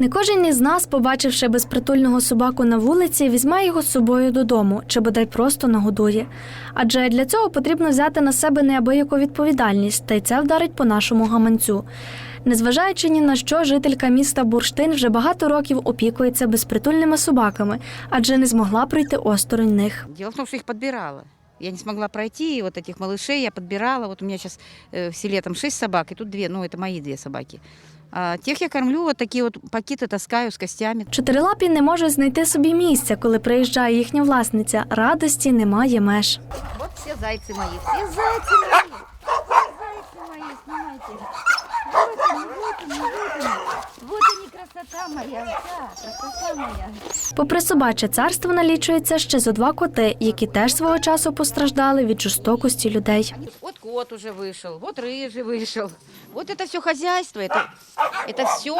Не кожен із нас, побачивши безпритульного собаку на вулиці, візьме його з собою додому чи бодай просто нагодує. Адже для цього потрібно взяти на себе неабияку відповідальність, та й це вдарить по нашому гаманцю. Незважаючи ні на що, жителька міста Бурштин вже багато років опікується безпритульними собаками, адже не змогла пройти осторонь них. Дело в том, что их подбирала. Я не смогла пройти, и вот этих малышей я подбирала. Вот у меня сейчас в селе там шесть собак, и тут две, ну это мои две собаки. А тех я кормлю, вот такие вот пакеты таскаю с костями. Чотирилапі не можуть знайти собі місця, коли приїжджає їхня власниця. Радості немає меж. Вот все зайцы мои, все зайцы мои. Зайцы мои, снимайте. Вот они, вот они, вот они. Вот они, красота моя, да, красота моя. Попри собаче царство налічується ще зо два коти, які теж свого часу постраждали від жорстокості людей. Вот кот уже вышел, вот рыжий вышел. Вот это все хозяйство, это, это все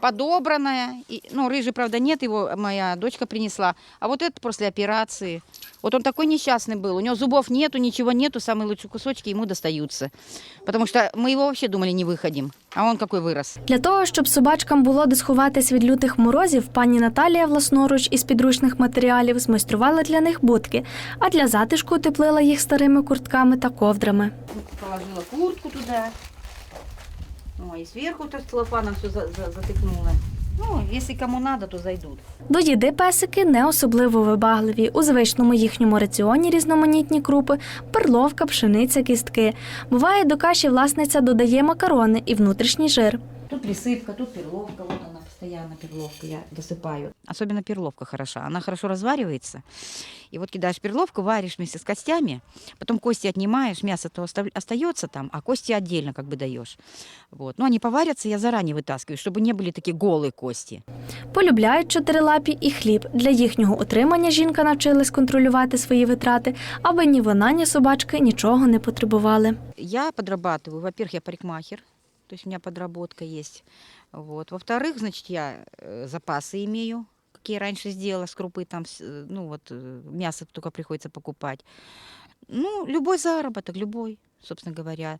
подобранное. И, ну, рыжий, правда, нет, его моя дочка принесла. А вот это после операции. Вот он такой несчастный был. У него зубов нету, ничего нету, самые лучшие кусочки ему достаются. Потому что мы его вообще думали не выходим. А он какой вырос. Для того, щоб собачкам було де сховатись від лютих морозів, пані Наталія власноруч із підручних матеріалів змайструвала для них будки, а для затишку утеплила їх старими куртками та ковдрами. Положила куртку туди, Ну, і зверху то целлофаном все затыкнула. Ну, якщо кому треба, то зайдуть. До їди песики не особливо вибагливі. У звичному їхньому раціоні різноманітні крупи, перловка, пшениця, кістки. Буває, до каші власниця додає макарони і внутрішній жир. Тут присыпка, тут перловка, вот она постоянно перловка, я досыпаю. Особенно перловка хороша, она хорошо разваривается. И вот кидаешь перловку, варишь вместе с костями, потом кости отнимаешь, мясо то остав- остается там, а кости отдельно как бы даешь. Вот. Но они поварятся, я заранее вытаскиваю, чтобы не были такие голые кости. Полюбляють чотирилапі і хліб. Для їхнього утримання жінка навчилась контролювати свої витрати, аби ні вона, ні собачки нічого не потребували. Я подрабатываю, во-первых, я парикмахер, То есть у меня подработка есть. Вот. Во-вторых, значит, я э, запасы имею, какие раньше сделала с крупы, там, э, ну вот, э, мясо только приходится покупать. Ну, любой заработок, любой, собственно говоря.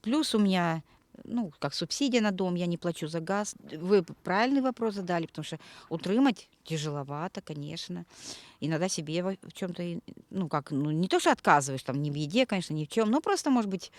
Плюс у меня, ну, как субсидия на дом, я не плачу за газ. Вы правильный вопрос задали, потому что утримать тяжеловато, конечно. Иногда себе в чем-то, ну, как, ну, не то, что отказываешь, там, не в еде, конечно, ни в чем, но просто, может быть,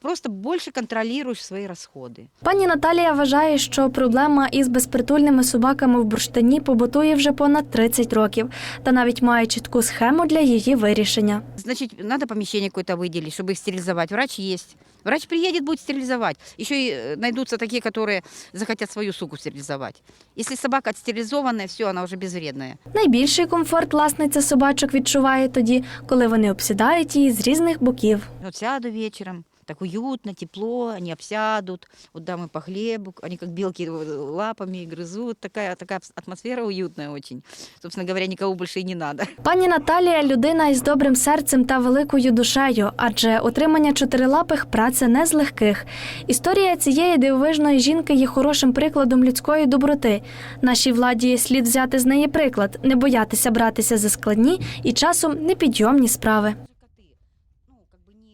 просто больше контролируешь свои расходы. Пані Наталія вважає, що проблема із безпритульними собаками в бурштині побутує вже понад 30 років, та навіть має чітку схему для її вирішення. Значит, надо помещение какое-то выделить, чтобы их стерилизовать. Врач есть. Врач приедет, будет стерилизовать. Еще и э, найдутся такие, которые захотят свою суку стерилизовать. Если собака отстерилизованная, все, она уже безвредная. Найбільший комфорт власниця собачок відчуває тоді, коли вони обсідають її з різних боків. Вот сяду вечером, так уютно, тепло, они обсядут, вот дам им по хлебу, они как белки э, лапами грызут, такая, такая атмосфера уютная очень. Собственно говоря, никого больше и не надо. Пані Наталія людина із добрим серцем та великою душею, адже отримання чотирилапих праця не з легких. Історія цієї дивовижної жінки є хорошим прикладом людської доброти. Нашій владі слід взяти з неї приклад, не боятися братися за складні і часом непідйомні справи.